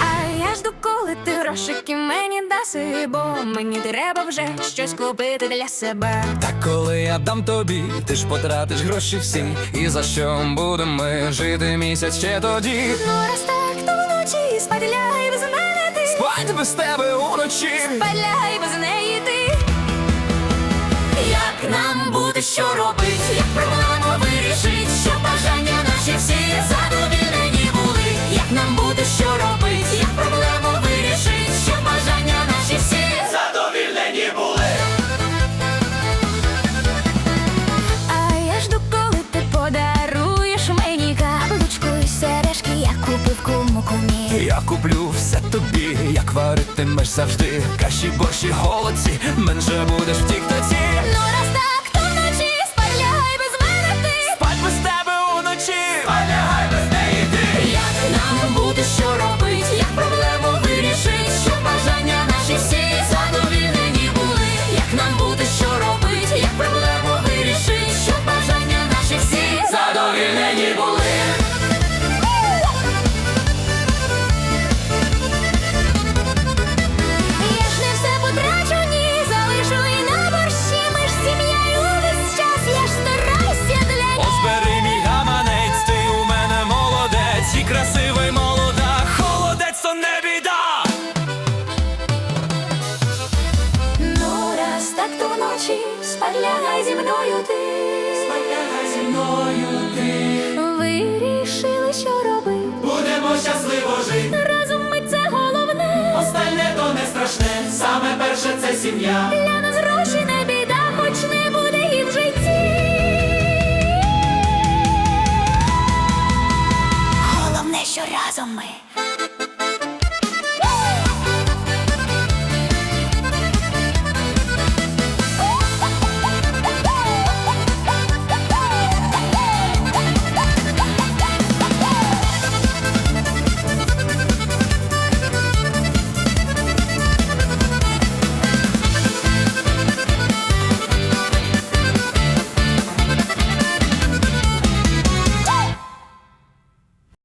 А я жду, коли ти грошики мені даси, бо мені треба вже щось купити для себе. Та коли я дам тобі, ти ж потратиш гроші всі. І за що будемо ми жити місяць ще тоді? Ну раз так, то вночі спать лягай без мене ти. Спать без тебе уночі. Спать лягай без неї ти. Як нам буде що робить, кумі. Я куплю все тобі, як варитимеш завжди. Каші, борщі, голодці, менше будеш в тік-тоці. Ну раз очі, спаляй зі мною ти, спаляй зі мною ти. Вирішили, що робити. Будемо щасливо жити. Разом ми це головне. Остальне то не страшне. Саме перше це сім'я. Для нас гроші не біда, хоч не буде і в житті. Головне, що разом ми.